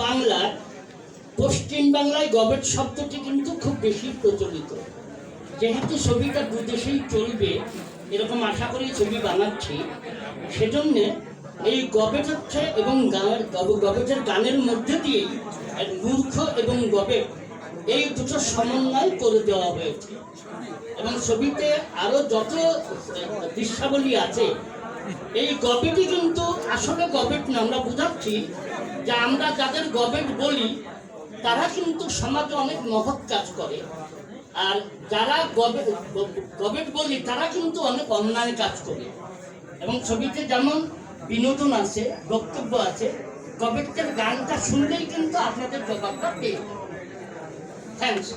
বাংলার পশ্চিম বাংলায় গবেট শব্দটি কিন্তু খুব বেশি প্রচলিত। যেহেতু ছবিটা দুদেশেই চলবে, এরকম আশা করি ছবি বানাচ্ছি, সেজন্য এই গবেট হচ্ছে এবং গানের গব- গবেটের গানের মধ্যে দিয়েই মূর্খ এবং গবেট এই দুটো সমন্বয় করে দেওয়া হয়েছে। এবং ছবিতে আরও যত দৃশ্যাবলী আছে এই গবেটই কিন্তু আসলে গবেট না, আমরা বুঝাচ্ছি যে আমরা যাদের গবেট বলি, তারা কিন্তু সমাজে অনেক মহৎ কাজ করে। আর যারা গবেট বলি, তারা কিন্তু অনেক অন্যায় কাজ করে। এবং ছবিতে যেমন বিনোদন আছে, বক্তব্য আছে গবেটের গানটা শুনলেই কিন্তু আপনাদের জবাবটা পেয়ে থ্যাংকস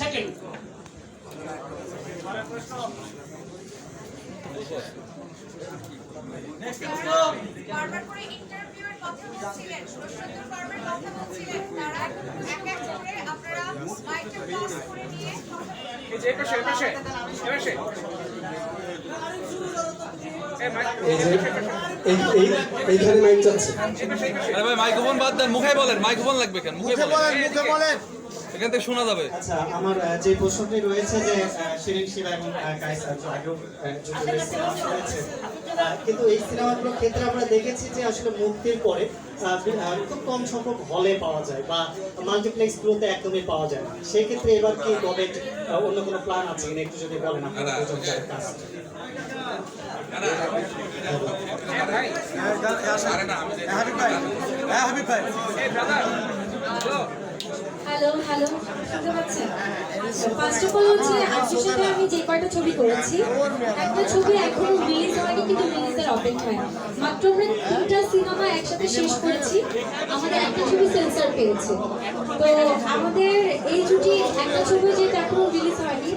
সেকেন্ড মাইক্রোফোন বাদ দেন মুখে বলেন মাইক্রোফোন লাগবে কেন? মুখে বলেন। এখান থেকে শোনা যাবে। আচ্ছা আমার যে প্রশ্নটি রয়েছে যে শিরিন শিবা এবং কায়সার আগেও রয়েছে। কিন্তু এই সিনেমাগুলোর ক্ষেত্রে আমরা দেখেছি যে আসলে মুক্তির পরে খুব কম সংখ্যক হলে পাওয়া যায় বা মাল্টিপ্লেক্স গুলোতে একদমই পাওয়া যায় না। সেই ক্ষেত্রে এবার কি গভর্নমেন্ট অন্য কোনো প্ল্যান আছে? কিনা একটু যদি বলেন আপনার হ্যালো হ্যালো শুনতে পাচ্ছেন? ফার্স্ট অফ অল হচ্ছে আজকের সাথে আমি যে কয়টা ছবি করেছি একটা ছবি এখনও রিলিজ হয়নি কিন্তু রিলিজের অপেক্ষায়। মাত্র আমরা তিনটা সিনেমা একসাথে শেষ করেছি আমাদের একটা ছবি সেন্সার পেয়েছে। তো আমাদের এই জুটি একটা ছবি যেটা এখনও রিলিজ হয়নি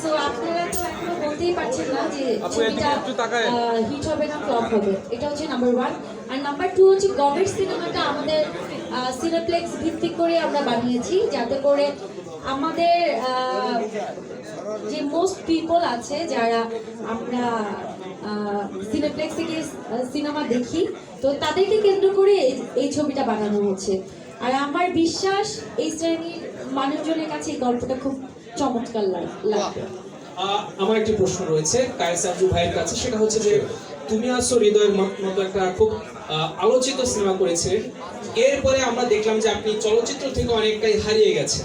সো আপনারা তো এখনও বলতেই পারছেন না যে ছবিটা হিট হবে না ফ্লপ হবে। এটা হচ্ছে নাম্বার ওয়ান আর নাম্বার টু হচ্ছে গভর্নমেন্ট সিনেমাটা আমাদের সিনেপ্লেক্স ভিত্তিক করে আমরা বানিয়েছি, যাতে করে আমাদের যে মোস্ট পিপল আছে যারা আমরা সিনেপ্লেক্সে গিয়ে সিনেমা দেখি, তো তাদেরকে কেন্দ্র করে এই- ছবিটা বানানো হচ্ছে। আর আমার বিশ্বাস, এই শ্রেণির মানুষজনের কাছে এই গল্পটা খুব চমৎকার লাগ- লাগবে। আমার একটি প্রশ্ন রয়েছে কায়সারজু ভাইয়ের কাছে। সেটা হচ্ছে যে, তুমি আসো হৃদয়ের মতো একটা খুব আলোচিত সিনেমা করেছে এরপরে আমরা দেখলাম যে আপনি চলচ্চিত্র থেকে অনেকটাই হারিয়ে গেছেন।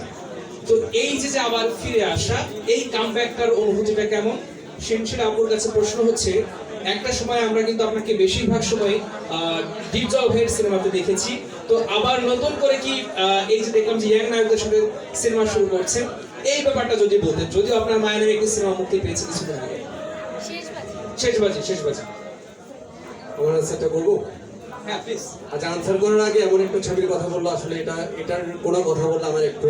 তো এই যে যে আবার ফিরে আসা এই কামব্যাকটার অনুভূতিটা কেমন? সেনশির আপুর কাছে প্রশ্ন হচ্ছে একটা সময় আমরা কিন্তু আপনাকে বেশিরভাগ সময় ডিপ জল ভাইয়ের সিনেমাতে দেখেছি। তো আবার নতুন করে কি আহ, এই যে দেখলাম যে ইয়াং নায়কদের সাথে সিনেমা শুরু করছেন এই ব্যাপারটা যদি বলতেন যদিও আপনার মায়ের একটি সিনেমা মুক্তি পেয়েছে কিছুদিন আগে। শেষ বাজি শেষ বাজি আমার আনসারটা করব? প্লিজ আচ্ছা আনসার করার আগে এমন একটা ছবির কথা বলল আসলে এটা এটার কোনো কথা বললে আমার একটু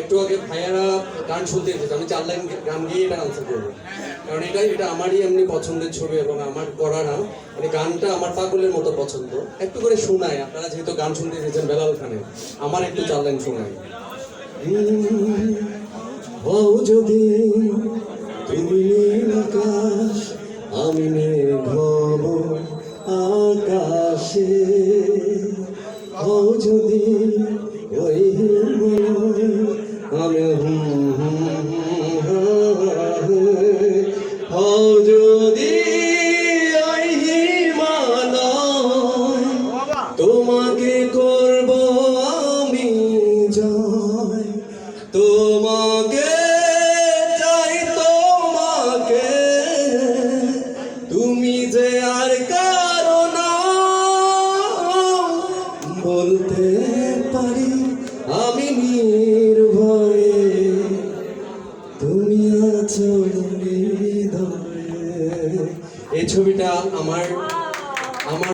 একটু আগে ভাইয়ারা গান শুনতে এসেছে আমি চার লাইন গান গিয়ে এটা আনসার করব। কারণ এটা এটা আমারই এমনি পছন্দের ছবি এবং আমার করা না মানে গানটা আমার পাগলের মতো পছন্দ। একটু করে শোনায় আপনারা যেহেতু গান শুনতে এসেছেন বেলাল খানে আমার একটু চার লাইন শোনায়। যদি তুমি আকাশ আমি মেঘ হও যদি ওই তোমাকে করব আমি তোমাকে চাই তুমি যে আর কারণ এই ছবিটা আমার আমার